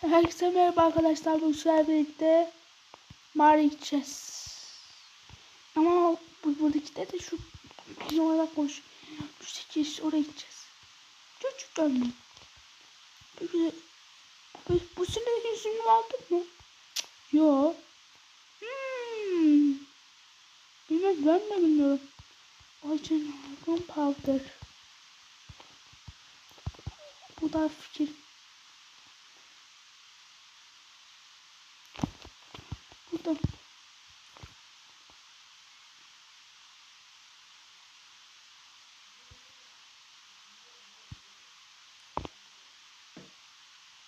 Herkese merhaba arkadaşlar. Bu sefer birlikte mağara gideceğiz. Ama bu buradaki de, de şu orada koş. Şu sekiz oraya gideceğiz. Çocuk görmeyin. Peki bu, bu sene yüzünü aldın mı? Yo. Hmm. Bilmem ben de bilmiyorum. Ay canım. Gunpowder. Bu da fikir. Burada.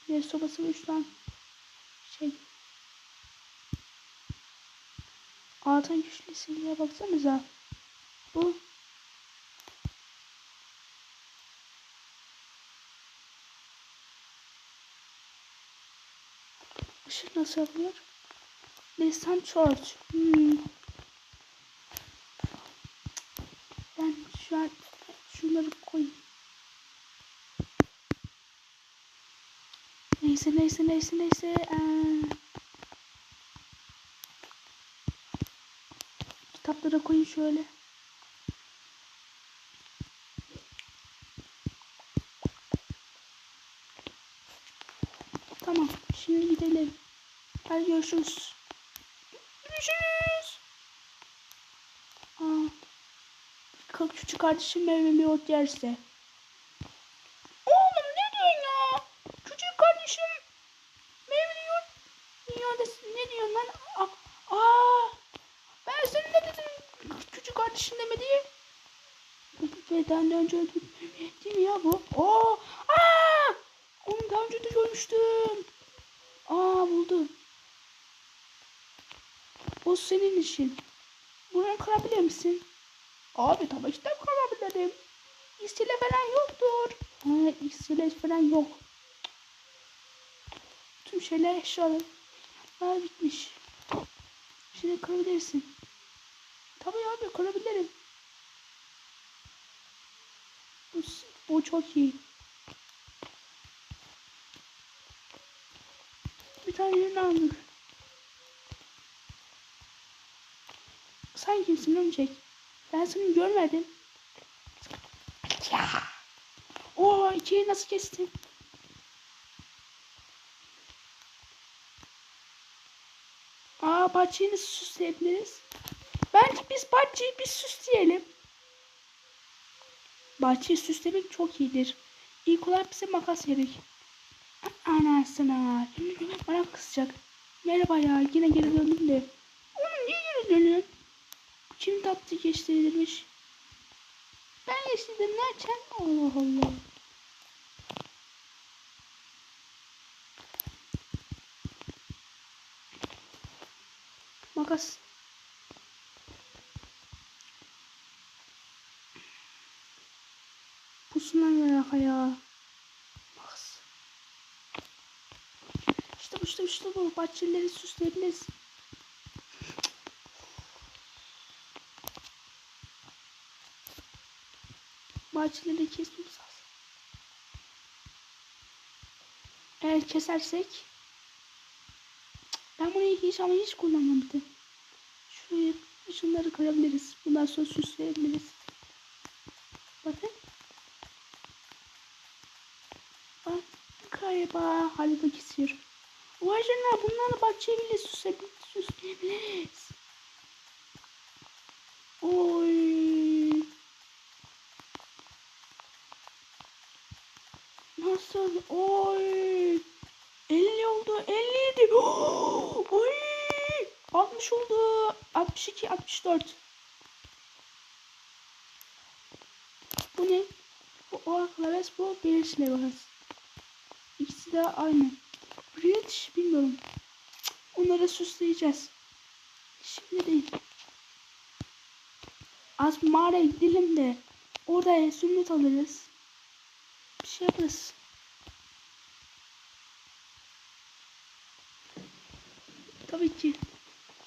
Bir sobası üç tane şey. Altın güçlü silgiye baksanıza. Bu. Işık nasıl yapılıyor? Nisan Church. Hmm. Ben şu an şunları koyayım. Neyse neyse neyse neyse. Ee, kitapları koyayım şöyle. Tamam. Şimdi gidelim. Hadi. Görüşürüz. Aa, kardeşim meyveli yoğurt yerse. Oğlum ne diyorsun ya? Küçük kardeşim meyveli yoğurt desin. Ne diyorsun lan? Aa, aa, ben sana ne dedim? Küçük kardeşim deme diye. Beden önce öldüm. Değil mi ya bu? Oo, aa, onu daha önce de görmüştüm. Aa buldum. O senin işin. Bunu kırabilir misin? Abi tabii ki de İstile falan yoktur. Ha, istile falan yok. Tüm şeyler eşyalar. Bitmiş. Şimdi kırabilirsin. Tabii abi kırabilirim. Bu, bu çok iyi. Bir tane yerini almış. Sen kimsin ölecek? Ben seni görmedim. Ya. Oo ikiyi nasıl kestin? Aa bahçeyi nasıl süsleyebiliriz? Bence biz bahçeyi bir süsleyelim. Bahçeyi süslemek çok iyidir. İlk olarak bize makas gerek. Anasına. Bana kızacak. Merhaba ya yine geri döndüm de. Oğlum niye geri dönüyorsun? Kim tatlı geçtirilmiş? Ben geçtirdim nereden? Allah Allah. Makas. Pusundan merak ya. Makas. İşte işte, işte bu. Bahçeleri süsleyebiliriz. Bahçeleri kesmemiz lazım. Eğer kesersek ben bunu hiç ama hiç kullanmadım. Şuraya şunları kırabiliriz. Bundan sonra süsleyebiliriz. Bakın. Bak galiba halde kesiyor. Vay canına bunlarla bahçeyi bile süsleyebiliriz. Oy. Nasıl? Oy. 50 oldu. 57. Oy. 60 oldu. 62, 64. Bu ne? Bu o klaves, bu British Levels. İkisi de aynı. British bilmiyorum. Onları süsleyeceğiz. Şimdi değil. Az mağaraya gidelim de orada zümrüt alırız. Bir şey yaparız. Tabii ki.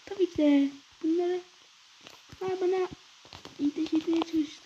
Tabii ki de bunları bunlar bana iyi etmeye çalıştı.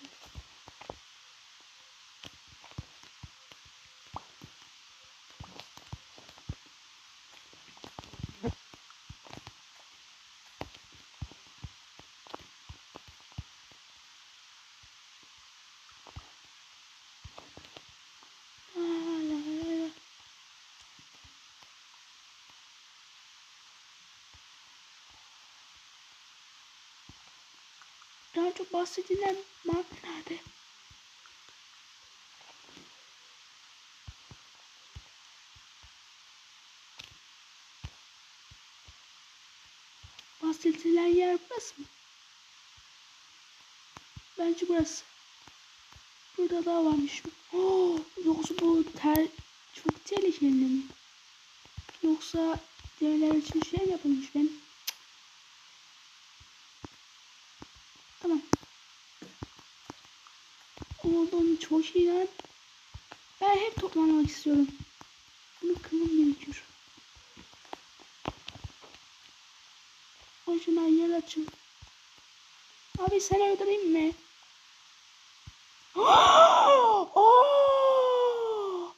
Daha çok bahsedilen marka nerede? Bahsedilen yer burası mı? Bence burası. Burada daha varmış. Oh, yoksa bu ter çok tehlikeli mi? Yoksa devler için şey yapılmış ben? Tamam. Oğlum çok iyi. Ben hep toplamak istiyorum. Bunu kırmam gerekiyor. Hoşuma yer açın. Abi sen öldüreyim mi? Oh! Oh!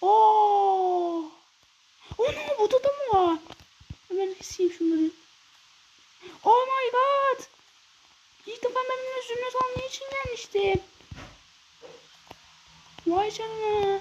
Oh! Ana burada da mı var? Hemen keseyim şunları. Oh my god! İlk defa ben bunun üzümle almaya için gelmiştim. Vay canına.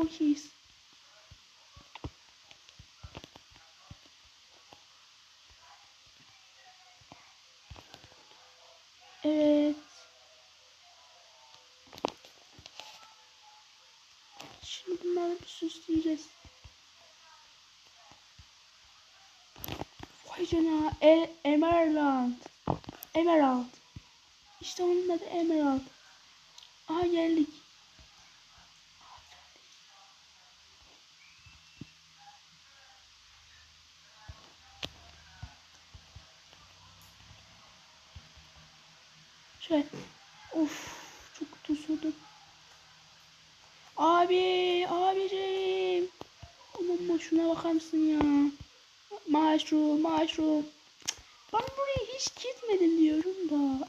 Çok iyiyiz. Evet. Şimdi bunları bir süsleyeceğiz. Vay canına. E Emerald. Emerald. İşte onun adı Emerald. Aha geldik. Şöyle. Of. Çok tusurdum. Abi. Abicim. Aman şuna bakar mısın ya? Mushroom. Mushroom. Ben buraya hiç gitmedim diyorum da.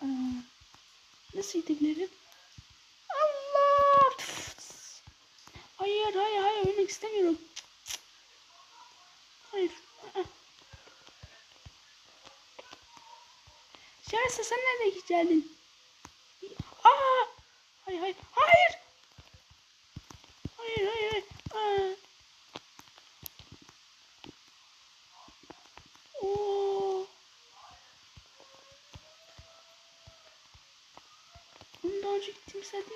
Nasıl gidebilirim? Allah. Hayır hayır hayır ölmek istemiyorum. Hayır. Şerse sen nereye geldin? Hayır hayır hayır. Hayır hayır hayır. Aa. Oo. Bunu daha önce mi?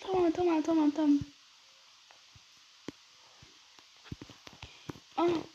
Tamam tamam tamam tamam. Aa,